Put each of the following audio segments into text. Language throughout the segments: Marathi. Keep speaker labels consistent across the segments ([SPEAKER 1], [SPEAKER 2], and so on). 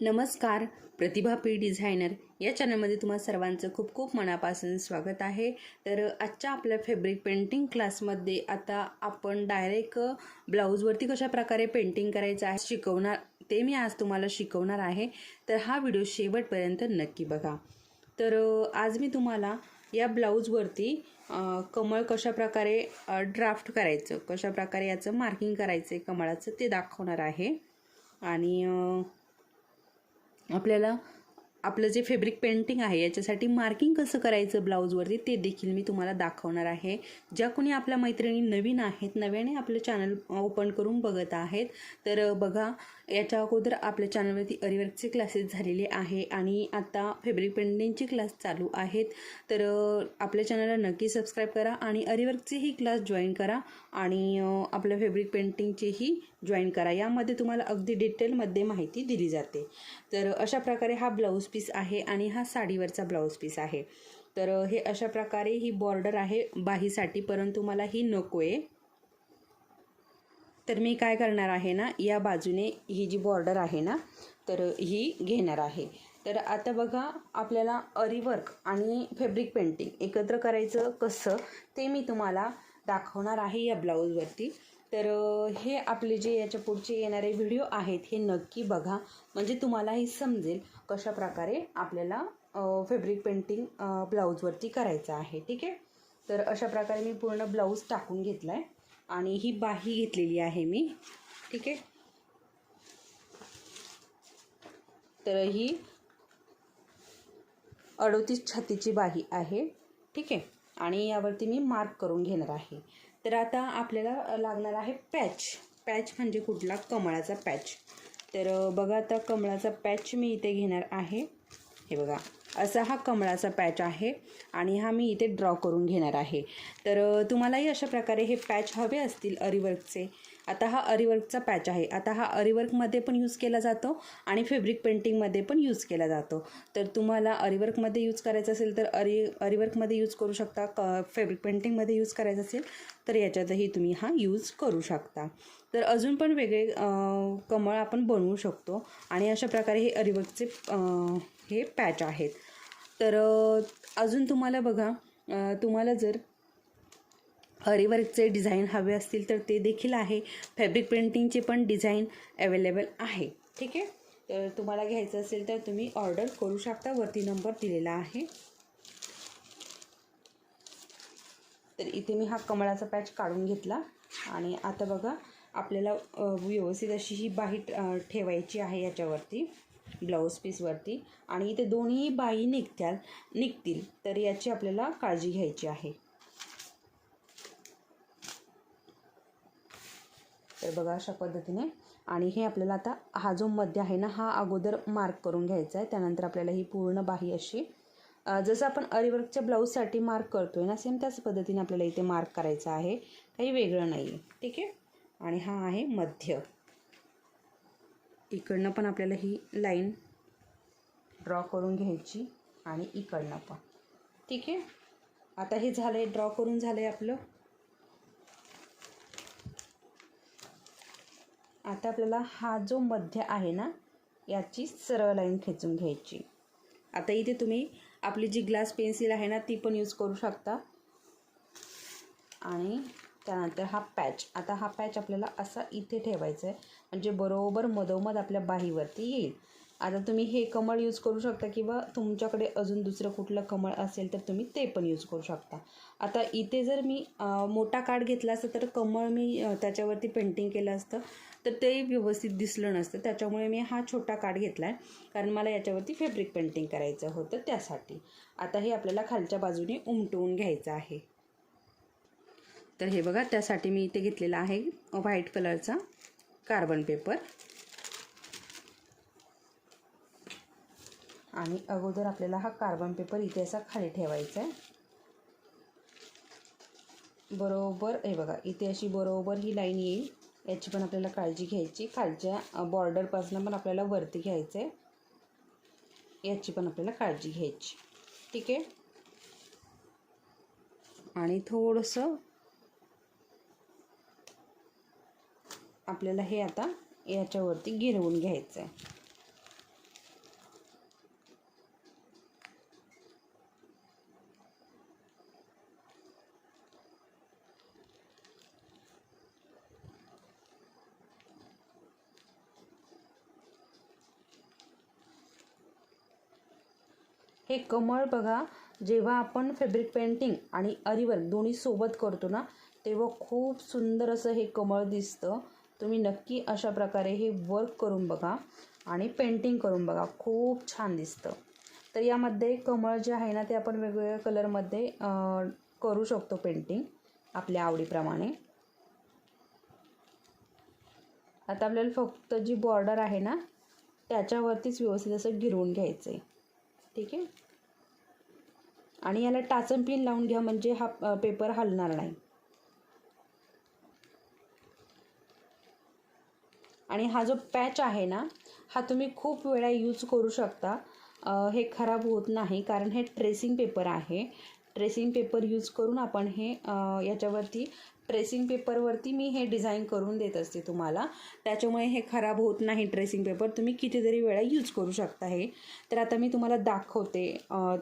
[SPEAKER 1] नमस्कार प्रतिभा पी डिझायनर. या चॅनलमध्ये तुम्हा सर्वांचं खूप खूप मनापासून स्वागत आहे. तर आजच्या आपल्या फॅब्रिक पेंटिंग क्लासमध्ये आता आपण डायरेक्ट ब्लाऊजवरती कशा प्रकारे पेंटिंग करायचं आहे शिकवणार ते मी आज तुम्हाला शिकवणार आहे. तर हा व्हिडिओ शेवटपर्यंत नक्की बघा. तर आज मी तुम्हाला या ब्लाऊजवरती कमळ कशा प्रकारे ड्राफ्ट करायचं कशा प्रकारे याचं मार्किंग करायचं आहे कमळाचं ते दाखवणार आहे. आणि आपल्याला आपलं जे फेब्रिक पेंटिंग आहे याच्यासाठी मार्किंग कसं करायचं ब्लाऊजवरती ते देखील मी तुम्हाला दाखवणार आहे. ज्या कोणी आपल्या मैत्रिणी नवीन आहेत नव्याने आपलं चॅनल ओपन करून बघत आहेत तर बघा याच्या अगोदर आपल्या चॅनलवरती अरिवर्कचे क्लासेस झालेले आहे आणि आता फॅब्रिक पेंटिंगचे क्लास चालू आहेत. तर आपल्या चॅनलला नक्की सबस्क्राईब करा आणि अरिवर्कचेही क्लास जॉईन करा आणि आपल्या फॅब्रिक पेंटिंगचेही जॉईन करा. यामध्ये तुम्हाला अगदी डिटेलमध्ये माहिती दिली जाते. तर अशा प्रकारे हा ब्लाऊज पीस आहे आणि हा साडीवरचा ब्लाऊज पीस आहे. तर हे अशा प्रकारे ही बॉर्डर आहे बाहीसाठी परंतु मला ही नको आहे तर मी काय करणार आहे ना या बाजूने ही जी बॉर्डर आहे ना तर ही घेणार आहे. तर आता बघा आपल्याला अरीवर्क आणि फॅब्रिक पेंटिंग एकत्र करायचं कसं ते मी तुम्हाला दाखवणार आहे या ब्लाऊजवरती तर हे आपले जे याच्या पुढचे येणारे व्हिडिओ आहेत हे नक्की बघा. म्हणजे तुम्हालाही समजेल कशा प्रकारे आपल्याला फॅब्रिक पेंटिंग ब्लाऊजवरती करायचं आहे. ठीक आहे? तर अशा प्रकारे मी पूर्ण ब्लाऊज टाकून घेतला आहे आणि ही बाही घेतलेली आहे मी. ठीक आहे? तर ही अडोतीस छातीची बाही आहे. ठीक आहे? आणि यावरती मी मार्क करून घेणार आहे. तर आता आपल्याला लागणार आहे पॅच पॅच म्हणजे कुठला? कमळाचा पॅच तर बघा आता कमळाचा पॅच मी इथे घेणार आहे. हे बघा. असा हा कमळाचा पॅच आहे आणि हा मी इथे ड्रॉ करून घेणार आहे. तर तुम्हालाही अशा प्रकारे हे पॅच हवे असतील अरिवर्कचे आता हा अरिवर्कचा पॅच आहे. आता हा अरिवर्कमध्ये पण यूज केला जातो आणि फेब्रिक पेंटिंगमध्ये पण यूज केला जातो. तर तुम्हाला अरिवर्कमध्ये यूज करायचं असेल तर अरि अरिवर्कमध्ये यूज करू शकता क फेब्रिक पेंटिंगमध्ये यूज करायचं असेल तर याच्यातही तुम्ही हा यूज करू शकता. तर अजून पण वेगळे कमळ आपण बनवू शकतो आणि अशा प्रकारे हे अरिवर्कचे हे पॅच आहेत. तर अजून तुम्हाला बघा तुम्हाला जर अरिवर्कचे डिझाईन हवे असतील तर ते देखील आहे. फॅब्रिक प्रिंटिंगचे पण डिझाईन अवेलेबल आहे. ठीक आहे? तर तुम्हाला घ्यायचं असेल तर तुम्ही ऑर्डर करू शकता. वरती नंबर दिलेला आहे. तर इथे मी हा कमळाचा पॅच काढून घेतला. आणि आता बघा आपल्याला व्यवस्थित अशी ही बाही ठेवायची आहे याच्यावरती ब्लाऊज पीसवरती. आणि इथे दोन्ही बाही निघत्याल निघतील. तर याची आपल्याला काळजी घ्यायची आहे. तर बघा अशा पद्धतीने. आणि हे आपल्याला आता हा जो मध्य आहे ना हा अगोदर मार्क करून घ्यायचा आहे. त्यानंतर आपल्याला ही पूर्ण बाही अशी जसं आपण अरिवर्कच्या ब्लाऊजसाठी मार्क करतो आहे ना सेम त्याच पद्धतीने आपल्याला इथे मार्क करायचं आहे. काही वेगळं नाही आहे ठीक आहे? आणि हा आहे मध्य. इकडनं पण आपल्याला ही लाईन ड्रॉ करून घ्यायची आणि इकडनं पण. ठीक आहे? आता हे झालं आहे ड्रॉ करून झालं आहे आपलं. आता आपल्याला हा जो मध्य आहे ना याची सरळ लाईन खेचून घ्यायची. आता इथे तुम्ही आपली जी ग्लास पेन्सिल आहे ना ती पण यूज करू शकता. आणि त्यानंतर हा पॅच आता हा पॅच आपल्याला असा इथे ठेवायचा आहे म्हणजे बरोबर मधोमध आपल्या बाहीवरती येईल. आता तुम्ही हे कमळ यूज करू शकता किंवा तुमच्याकडे अजून दुसरं कुठलं कमळ असेल तर तुम्ही ते पण यूज करू शकता. आता इथे जर मी मोठा कार्ड घेतला असतं तर कमळ मी त्याच्यावरती पेंटिंग केलं असतं. तर ते व्यवस्थित दिसलं नसतं. त्याच्यामुळे मी हा छोटा कार्ड घेतला आहे कारण मला याच्यावरती फॅब्रिक पेंटिंग करायचं होतं त्यासाठी. आता हे आपल्याला खालच्या बाजूने उमटवून घ्यायचं आहे. तर हे बघा त्यासाठी मी इथे घेतलेला आहे व्हाईट कलरचा कार्बन पेपर. आणि अगोदर आपल्याला हा कार्बन पेपर इथे असा खाली ठेवायचा आहे बरोबर हे बघा इथे अशी बरोबर ही लाईन येईल. याची पण आपल्याला काळजी घ्यायची. खालच्या बॉर्डरपासून पण आपल्याला वरती घ्यायचं आहे याची पण आपल्याला काळजी घ्यायची. ठीक आहे? आणि थोडंसं आपल्याला हे आता याच्यावरती गिरवून घ्यायचं आहे हे कमळ बघा जेव्हा आपण फॅब्रिक पेंटिंग आणि अरिवर्क दोन्ही सोबत करतो ना तेव्हा खूप सुंदर असं हे कमळ दिसतं. तुम्ही नक्की अशा प्रकारे हे वर्क करून बघा आणि पेंटिंग करून बघा. खूप छान दिसतं. तर यामध्ये कमळ जे आहे ना ते आपण वेगवेगळ्या कलरमध्ये करू शकतो पेंटिंग आपल्या आवडीप्रमाणे. आता आपल्याला फक्त जी बॉर्डर आहे ना त्याच्यावरतीच व्यवस्थित असं गिरवून घ्यायचं आहे ठीक आहे? आणि याला टाचन पिन लावून घ्या म्हणजे हा पेपर हलणार नाही. आणि हा जो पॅच आहे ना हा तुम्ही खूप वेळा यूज करू शकता. हे खराब होत नाही कारण हे ट्रेसिंग पेपर आहे. ट्रेसिंग पेपर यूज करून आपण हे याच्यावरती ट्रेसिंग पेपरवरती मी हे डिझाईन करून देत असते तुम्हाला. त्याच्यामुळे हे खराब होत नाही ट्रेसिंग पेपर तुम्ही कितीतरी वेळा यूज करू शकता हे. तर आता मी तुम्हाला दाखवते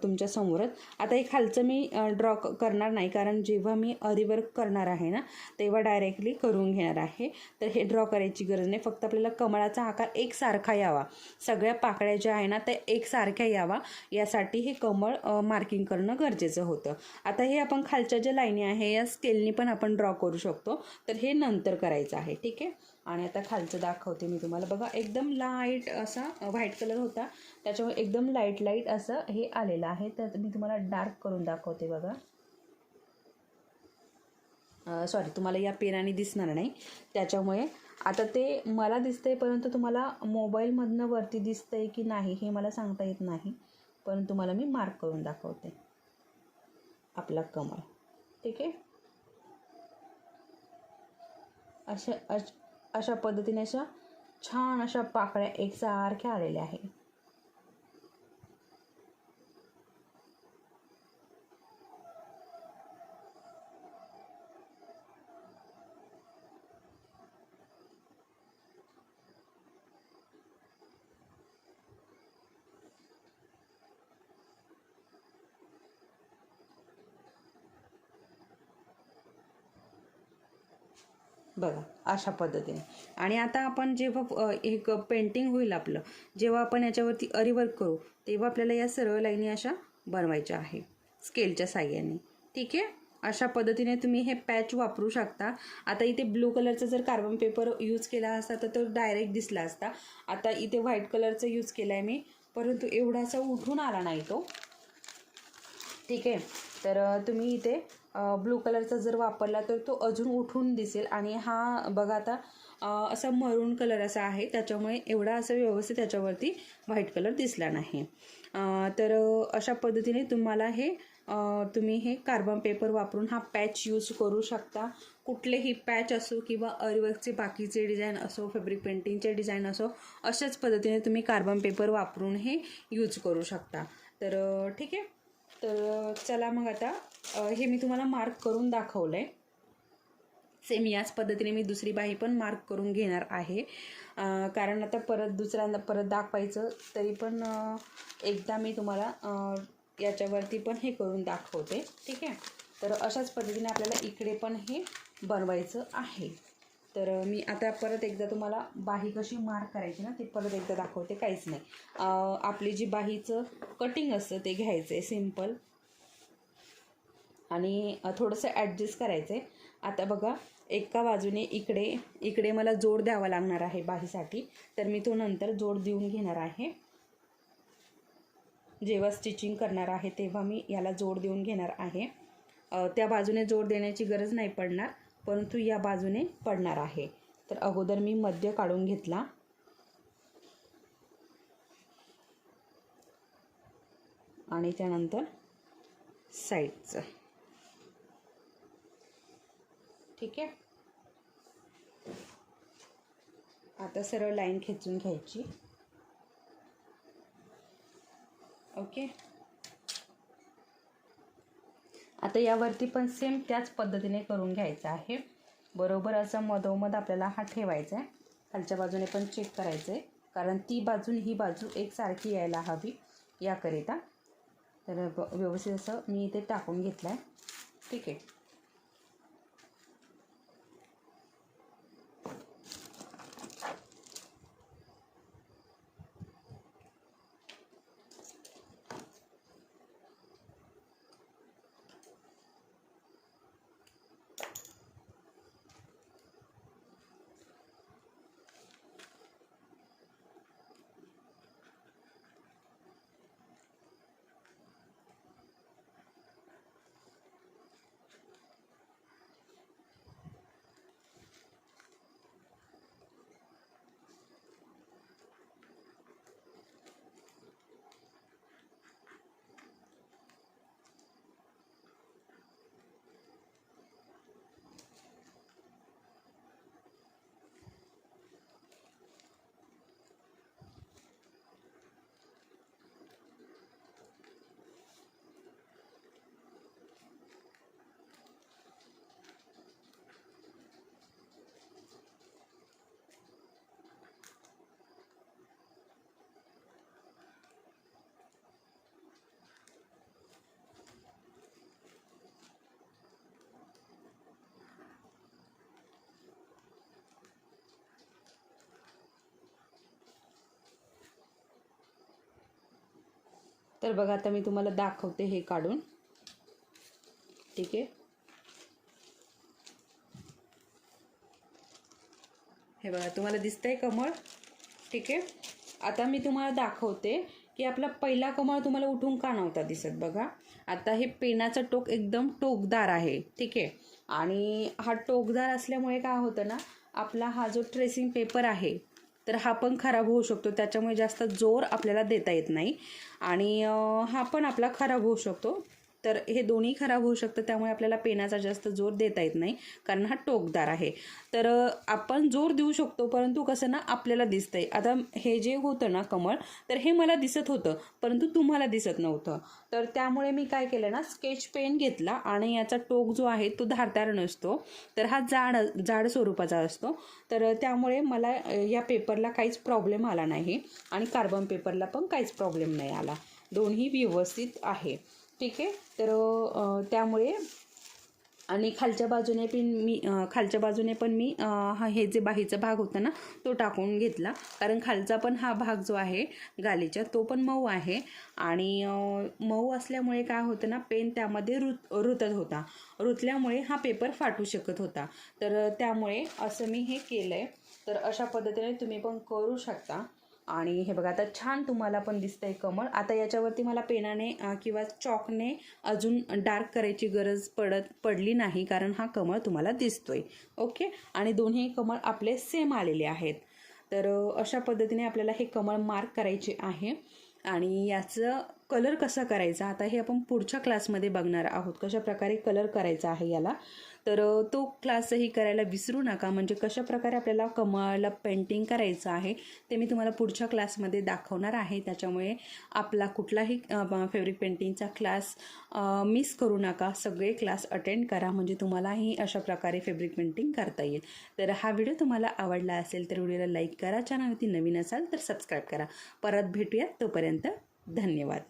[SPEAKER 1] तुमच्या समोरच. आता हे खालचं मी ड्रॉ करणार नाही. कारण जेव्हा मी अरिवर्क करणार आहे ना तेव्हा डायरेक्टली करून घेणार आहे. तर हे ड्रॉ करायची गरज नाही. फक्त आपल्याला कमळाचा आकार एकसारखा यावा. सगळ्या पाकळ्या ज्या आहे ना त्या एकसारख्या यावा. यासाठी हे कमळ मार्किंग करणं गरजेचं होतं. आता हे आपण खालच्या ज्या लाईनी आहे या स्केलनी पण आपण ड्रॉ करू शकतो. तर हे नंतर करायचं आहे ठीक आहे? आणि आता खालचं दाखवते मी तुम्हाला. बघा एकदम लाइट असा व्हाईट कलर होता. त्याच्यामुळे एकदम लाइट लाइट असं हे आलेलं आहे. तर मी तुम्हाला डार्क करून दाखवते बघा. सॉरी तुम्हाला या पेनाने दिसणार नाही. त्याच्यामुळे आता ते मला दिसतंय परंतु तुम्हाला मोबाईलमधनं वरती दिसतंय की नाही हे मला सांगता येत नाही. परंतु तुम्हाला मी मार्क करून दाखवते. आपला कमळ. ठीक आहे? अशा अश अशा पद्धतीने अशा छान अशा पाकळ्या एकसारख्या आलेल्या आहे बघा अशा पद्धतीने. आणि आता आपण जेव्हा एक पेंटिंग होईल आपलं जेव्हा आपण याच्यावरती अरिवर्क करू तेव्हा आपल्याला या सर्व लाईनी अशा बनवायच्या आहे स्केलच्या साह्याने. ठीक आहे? अशा पद्धतीने तुम्ही हे पॅच वापरू शकता. आता इथे ब्लू कलरचा जर कार्बन पेपर यूज केला असता तर तो डायरेक्ट दिसला असता. आता इथे व्हाईट कलरचा यूज केला आहे मी परंतु एवढासा उठून आला नाही तो. ठीक आहे? तर तुम्ही इथे ब्लू कलरचा जर वापरला तर तो अजून उठून दिसेल. आणि हा बघा आता असा मरून कलर असा आहे. त्याच्यामुळे एवढा असं व्यवस्थित त्याच्यावरती व्हाईट कलर दिसला नाही. तर अशा पद्धतीने तुम्हाला हे तुम्ही हे कार्बन पेपर वापरून हा पॅच यूज करू शकता. कुठलेही पॅच असो किंवा अरिवर्कचे बाकीचे डिझाईन असो फॅब्रिक पेंटिंगचे डिझाईन असो अशाच पद्धतीने तुम्ही कार्बन पेपर वापरून हे यूज करू शकता. तर ठीक आहे? तर चला मग आता हे मी तुम्हाला मार्क करून दाखवलं आहे सेम याच पद्धतीने मी दुसरी बाही पण मार्क करून घेणार आहे. कारण आता परत दुसऱ्यांदा परत दाखवायचं तरी पण एकदा मी तुम्हाला याच्यावरती पण हे करून दाखवते. ठीक आहे? तर अशाच पद्धतीने आपल्याला इकडे पण हे बनवायचं आहे. तर मी आता परत एकदा तुम्हाला बाही कशी मार्क करायची ना ते परत एकदा दाखवते. काहीच नाही. आपली जी बाहीचं कटिंग असतं ते घ्यायचं आहे सिंपल आणि थोडंसं ॲडजस्ट करायचं आहे आता बघा एका बाजूने इकडे इकडे मला जोड द्यावा लागणार आहे बाहीसाठी. तर मी तो नंतर जोड देऊन घेणार आहे. जेव्हा स्टिचिंग करणार आहे तेव्हा मी याला जोड देऊन घेणार आहे. त्या बाजूने जोड देण्याची गरज नाही पडणार परंतु या बाजूने पडणार आहे. तर अगोदर मी मध्य काढून घेतला. आणि त्यानंतर साईडचं ठीक आहे? आता सरळ लाईन खेचून घ्यायची. ओके? आता यावरती पण सेम त्याच पद्धतीने करून घ्यायचं आहे. बरोबर असं मधोमध आपल्याला हा ठेवायचा आहे. खालच्या बाजूने पण चेक करायचं आहे. कारण ती बाजू ही बाजू एकसारखी यायला हवी याकरिता. तर व्यवस्थित असं मी इथे टाकून घेतलं आहे ठीक आहे? तर बघा आता मी तुम्हाला दाखवते हे काढून. ठीक आहे? हे बघा तुम्हाला दिसतंय कमळ? ठीक आहे? आता मी तुम्हाला दाखवते की आपला पहिला कमळ तुम्हाला उठून का नव्हता दिसत बघा. आता हे पेनाचं टोक एकदम टोकदार आहे. ठीक आहे? आणि हा टोकदार असल्यामुळे काय होतं ना आपला हा जो ट्रेसिंग पेपर आहे तर हा पण खराब होऊ शकतो. त्याच्यामुळे जास्त जोर आपल्याला देता येत नाही. आणि हा पण आपला खराब होऊ शकतो. तर हे दोन्ही खराब होऊ शकतं त्यामुळे आपल्याला पेनाचा जास्त जोर देता येत नाही कारण हा टोकदार आहे. तर आपण जोर देऊ शकतो परंतु कसं ना आपल्याला दिसतंय. आता हे जे होतं ना कमळ तर हे मला दिसत होतं परंतु तुम्हाला दिसत नव्हतं. तर त्यामुळे मी काय केलं ना स्केच पेन घेतला आणि याचा टोक जो आहे तो धारदार नसतो. तर हा जाड जाड स्वरूपाचा असतो. तर त्यामुळे मला या पेपरला काहीच प्रॉब्लेम आला नाही आणि कार्बन पेपरला पण काहीच प्रॉब्लेम नाही आला. दोन्ही व्यवस्थित आहे. ठीक आहे. तर त्यामुळे आणि खालच्या बाजूने पण मी खालच्या बाजूने पण मी हा हे जे बाहीचा भाग होता ना तो टाकून घेतला. कारण खालचा पण हा भाग जो आहे गालीचा तो पण मऊ आहे. आणि मऊ असल्यामुळे काय होतं ना पेन त्यामध्ये रुत रुतत होता. रुतल्यामुळे हा पेपर फाटू शकत होता. तर त्यामुळे असं मी हे केलं आहे तर अशा पद्धतीने तुम्ही पण करू शकता. आणि हे बघा आता छान तुम्हाला पण दिसतंय कमळ. आता याच्यावरती मला पेनाने किंवा चॉकने अजून डार्क करायची गरज पडत पडली नाही कारण हा कमळ तुम्हाला दिसतोय. ओके? आणि दोन्ही कमळ आपले सेम आलेले आहेत. तर अशा पद्धतीने आपल्याला हे कमळ मार्क करायचे आहे. आणि याचं कलर कसा करायचा? आता हे आपण पुढच्या क्लासमध्ये बघणार आहोत कशा प्रकारे कलर करायचा आहे याला. तर तो क्लासही करायला विसरू नका. म्हणजे कशा प्रकारे आपल्याला कमळाला पेंटिंग करायचं आहे ते मी तुम्हाला पुढच्या क्लासमध्ये दाखवणार आहे. त्याच्यामुळे आपला कुठलाही फेब्रिक पेंटिंगचा क्लास मिस करू नका. सगळे क्लास अटेंड करा. म्हणजे तुम्हालाही अशा प्रकारे फेब्रिक पेंटिंग करता येईल. तर हा व्हिडिओ तुम्हाला आवडला असेल तर व्हिडिओला लाईक करा. चॅनलवरती नवीन असाल तर सबस्क्राईब करा. परत भेटूयात तोपर्यंत धन्यवाद.